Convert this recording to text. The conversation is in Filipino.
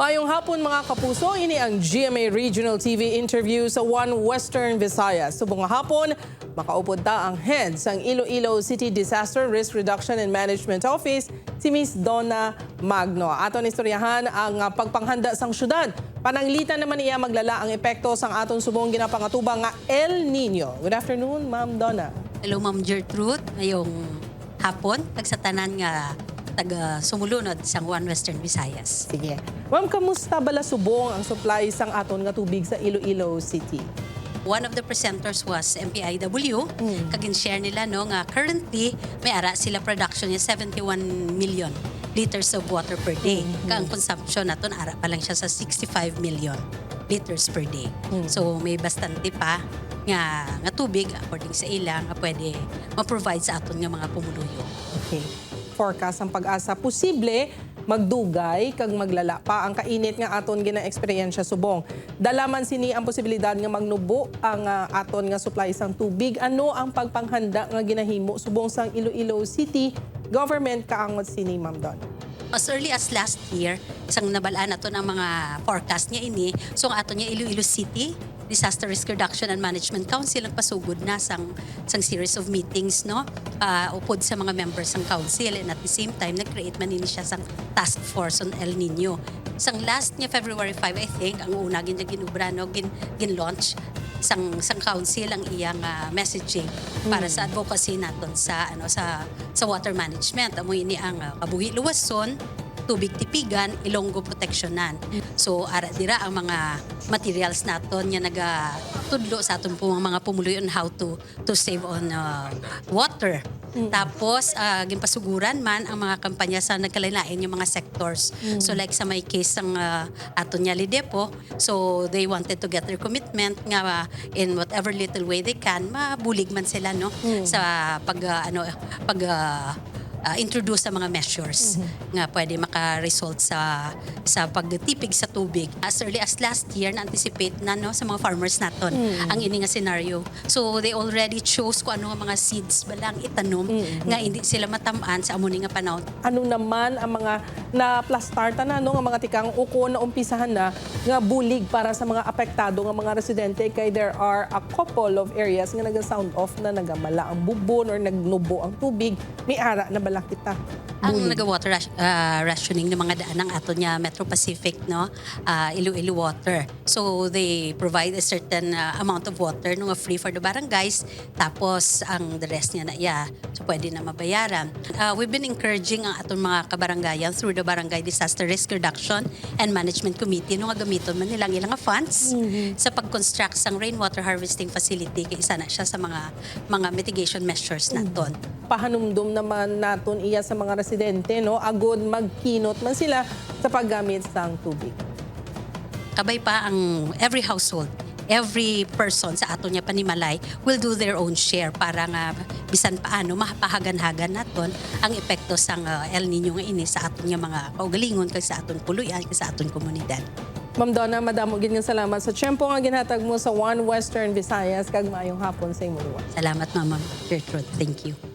Mayong hapon mga kapuso, ini ang GMA Regional TV interview sa One Western Visayas. Subong hapon, makaupod ta ang head sang Iloilo City Disaster Risk Reduction and Management Office, si Miss Donna Magno. Aton istoryahan ang pagpanghanda sang syudad. Pananglitan naman iya maglala ang epekto sang aton subong ginapangatuba nga El Nino. Good afternoon, Ma'am Donna. Hello, Ma'am Gertrude. Ngayong hapon, tagsatanan nga taga sumulunod sa One Western Visayas. Sige. Ma'am, kamusta bala subong ang supply sang aton nga tubig sa Iloilo City? One of the presenters was MPIW. Kagin share nila no nga currently may ara sila production niya 71 million liters of water per day. Ka ang consumption naton ara pa lang siya sa 65 million liters per day. So may bastante pa nga nga tubig according sa ilang nga pwede ma-provide sa aton nga mga pumuluyo. Okay. Forecast ang pag-asa. Posible magdugay kag maglala pa ang kainit nga aton gina eksperyensya subong. Dalaman sini ang posibilidad nga magnubo ang ah, aton nga supply sang tubig. Ano ang pagpanghanda nga ginahimo subong sang Iloilo City government kaangot sini Ma'am Don? As early as last year, isang nabalaan nato ng mga forecast niya ini. So ato niya Iloilo City, Disaster Risk Reduction and Management Council ang pasugod na sang sang series of meetings no? Ah, upod sa mga members ng council. And at the same time nag-create man ini siya sang task force on El Nino. Sang last niya February 5 I think ang una gin ginubra no? Gin, gin launch sang sang council ang iyang ah, messaging para sa advocacy naton sa ano sa sa water management. Amo ini ang uh, kabuhi luwason tubig tipigan ilonggo proteksyonan. So ara dira ang mga materials naton nga naga tudlo sa aton po mga pumuloy on how to to save on uh, water. Tapos uh, ginpasuguran man ang mga kampanya sa nagkalain yung mga sectors. So like sa may case ng uh, aton niya Lidepo so they wanted to get their commitment nga uh, in whatever little way they can mabulig man sila no? Sa pag uh, ano pag uh, uh, introduce sa mga measures nga pwede maka-result sa sa pagtipig sa tubig. As early as last year, na-anticipate na no, sa mga farmers naton ang ini nga scenario. So they already chose kung ano nga mga seeds balang itanom nga hindi sila matamaan sa amuni nga panahon. Ano naman ang mga na plastarta na no nga mga tikang uko na umpisahan na nga bulig para sa mga apektado nga mga residente kay there are a couple of areas nga naga-sound off na nagamala ang bubon or nagnubo ang tubig. May ara na bala kita. Ang nag-water ras- ah, rationing ng mga daan ng ato niya Metro Pacific, no? Ah, Iloilo Water. So they provide a certain ah, amount of water no nga free for the barangays. Tapos ang the rest niya na iya. So pwede na mabayaran. Ah, we've been encouraging ang atong mga kabarangayan through the Barangay Disaster Risk Reduction and Management Committee no nga gamiton man nilang ilang funds sa pag-construct sang rainwater harvesting facility kay isa na siya sa mga mga mitigation measures naton. pahanumdum naman naton iya sa mga residente no agod magkinot man sila sa paggamit sang tubig. kabay pa ang every household every person sa ato niya panimalay will do their own share para nga bisan paano mapahagan-hagan naton ang epekto sang uh, El Nino nga ini sa aton niya mga kaugalingon kay sa aton puluyan kay sa aton komunidad. Ma'am Donna, madamo gid nga salamat sa tiyempo nga ginhatag mo sa One Western Visayas kag maayong hapon sa imong. Salamat Mama Gertrude. Thank you.